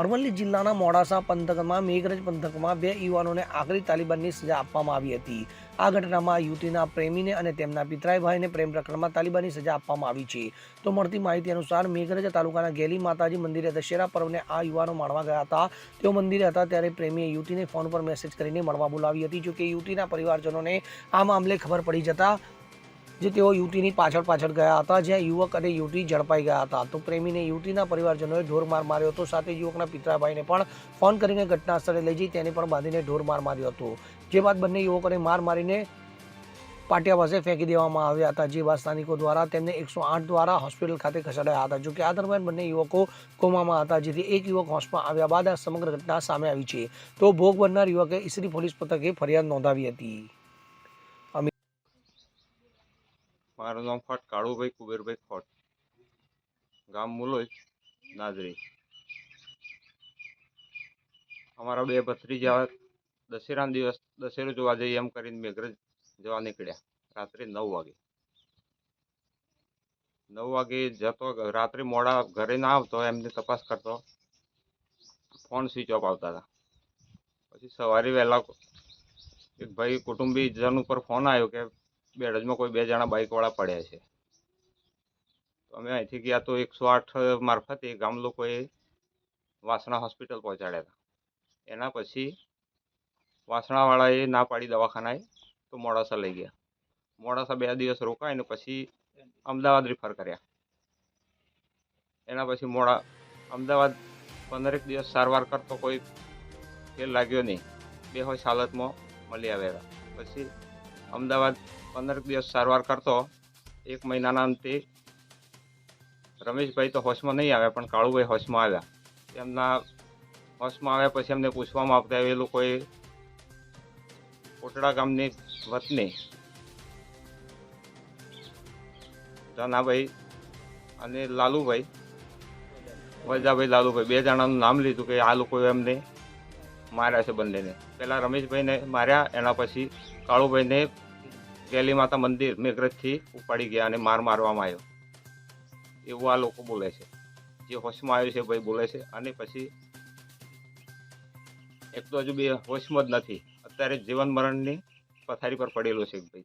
અરવલ્લી જિલ્લાના મોડાસા પંથકમાં, મેઘરજ પંથકમાં બે યુવાનોને આખરી તાલિબાનની સજા આપવામાં આવી હતી. આ ઘટનામાં યુવતીના પ્રેમીને અને તેમના પિતરાઈ ભાઈને પ્રેમ પ્રકરણમાં તાલિબાનની સજા આપવામાં આવી છે. તો મળતી માહિતી અનુસાર મેઘરજ તાલુકાના ગેલી માતાજી મંદિરે દશેરા પર્વને આ યુવાનો માણવા ગયા હતા. તેઓ મંદિરે હતા ત્યારે પ્રેમીએ યુવતીને ફોન પર મેસેજ કરીને મળવા બોલાવી હતી, જોકે યુવતીના પરિવારજનોને આ મામલે ખબર પડી જતા જે તેઓ યુવતીની પાછળ પાછળ ગયા હતા, જ્યાં યુવક અને યુવતી ઝડપાઈ ગયા હતા. તો પ્રેમીને યુવતીના પરિવારજનોએ ઢોર માર માર્યો હતો, સાથે યુવકના પિતરાભાઈને પણ ફોન કરીને ઘટના સ્થળે લઈ જઈ, તેને પણ બાંધીને ઢોર માર માર્યો હતો. જે બાદ બંને યુવકોને માર મારીને પાટિયા પાસે ફેંકી દેવામાં આવ્યા હતા, જે બાદ સ્થાનિકો દ્વારા તેમને એકસો આઠ દ્વારા હોસ્પિટલ ખાતે ખસેડાયા હતા. જોકે આ દરમિયાન બંને યુવકો કોમામાં હતા, જેથી એક યુવક હોશમાં આવ્યા બાદ આ સમગ્ર ઘટના સામે આવી છે. તો ભોગ બનનાર યુવકે ઈસરી પોલીસ મથકે ફરિયાદ નોંધાવી હતી. મારું નામ ફટ કાળુભાઈ કુબેરભાઈ ખોટ. ગામ મુલોઈ નાદરી. અમારા બે ભત્રીજા દશેરાના દિવસ, દશેરો જોવા જઈએ એમ કરીને મેઘરજ જવા નીકળ્યા, રાત્રે નવ વાગે. નવ વાગે જતો, રાત્રે મોડા ઘરે ના આવતો, એમની તપાસ કરતો. ફોન સ્વિચ ઓફ આવતા હતા. પછી સવારે વહેલા એક ભાઈ કુટુંબીજન ઉપર ફોન આવ્યો કે બેડજમાં કોઈ બે જણા બાઇકવાળા પડ્યા છે. તો અમે અહીંથી ગયા તો એકસો આઠ મારફતે ગામ લોકોએ વાસણા હોસ્પિટલ પહોંચાડ્યા હતા. એના પછી વાસણાવાળાએ ના પાડી દવાખાનાએ તો મોડાસા લઈ ગયા. મોડાસા બે દિવસ રોકાઈને પછી અમદાવાદ રિફર કર્યા. એના પછી મોડા અમદાવાદ પંદરેક દિવસ સારવાર કરતો કોઈ ફેલ લાગ્યો નહીં. બેહોશ હાલતમાં મળી આવ્યા પછી અમદાવાદ પંદર દિવસ સારવાર કરતો. એક મહિનાના અંતે રમેશભાઈ તો હોશમાં નહીં આવ્યા પણ કાળુભાઈ હોશમાં આવ્યા. એમના હોશમાં આવ્યા પછી એમને પૂછવામાં આવતા એ લોકોએ કોટડા ગામની વતની ધનાભાઈ અને લાલુભાઈ વજાભાઈ લાલુભાઈ, બે જણાનું નામ લીધું કે આ લોકોએ એમને માર્યા છે બંનેને. પહેલાં રમેશભાઈને માર્યા એના પછી કાળુભાઈને ગેલી માતા મંદિર મેઘરજથી ઉપાડી ગયા અને માર મારવામાં આવ્યો. એવું આ લોકો બોલે છે. જે હોશમાં આવ્યું છે ભાઈ બોલે છે. અને પછી એક તો હજુ બે હોશમાં જ નથી. અત્યારે જીવન મરણની પથારી પર પડેલો છે ભાઈ.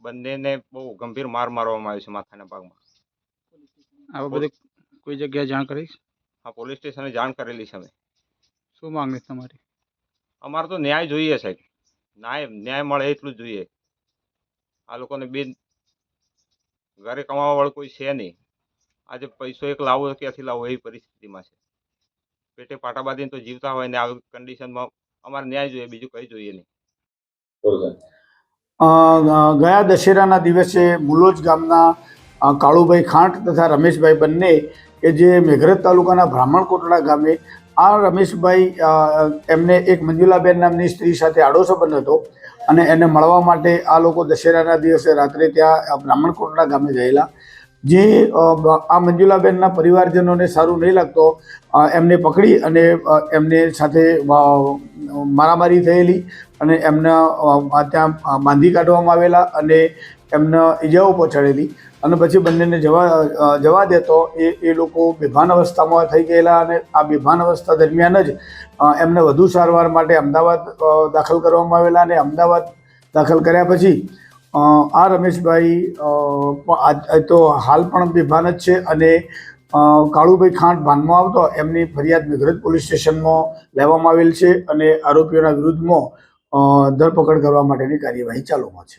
બંનેને બહુ ગંભીર માર મારવામાં આવ્યો છે માથાના ભાગમાં. આ બધું કોઈ જગ્યાએ જાણ કરીશ હા પોલીસ સ્ટેશને જાણ કરેલી છે અમે. શું માંગણી છે તમારી? અમારે તો ન્યાય જોઈએ સાહેબ. ન્યાય ન્યાય મળે એટલું જ જોઈએ. આ લોકોને બે ઘરે કમાવા વાળું કોઈ છે નહીં. આજે પૈસો એક લાવો ક્યાંથી લાવો એવી પરિસ્થિતિમાં છે. પેટે પાટા બાંધીને તો જીવતા હોય ને આવી કન્ડિશનમાં અમારે ન્યાય જોઈએ બીજું કંઈ જોઈએ નહીં. અ, ગયા દશેરાના દિવસે મુલોજ ગામના કાળુભાઈ ખાંટ તથા રમેશભાઈ બંને કે જે મેઘરજ તાલુકાના બ્રાહ્મણકોટડા ગામે આ રમેશભાઈ એમને એક મંજુલાબેન નામની સ્ત્રી સાથે આડો સંબંધ હતો અને એને મળવા માટે આ લોકો દશેરાના દિવસે રાત્રે ત્યાં બ્રાહ્મણકોટના ગામે ગયેલા. જે આ મંજુલાબેનના પરિવારજનોને સારું નહીં લાગતો એમને પકડી અને એમને સાથે મારામારી થયેલી અને એમના ત્યાં બાંધી કાઢવામાં આવેલા અને એમને ઈજાઓ પહોંચાડેલી અને પછી બંનેને જવા જવા દેતો એ એ લોકો બેભાન અવસ્થામાં થઈ ગયેલા અને આ બેભાન અવસ્થા દરમિયાન જ એમને વધુ સારવાર માટે અમદાવાદ દાખલ કરવામાં આવેલા અને અમદાવાદ દાખલ કર્યા પછી આ રમેશભાઈ તો હાલ પણ બેભાન જ છે અને કાળુભાઈ ખાંટ ભાનમાં આવતો એમની ફરિયાદ મેઘરજ પોલીસ સ્ટેશનમાં લેવામાં આવેલ છે અને આરોપીઓના વિરુદ્ધમાં ધરપકડ કરવા માટેની કાર્યવાહી ચાલુમાં છે.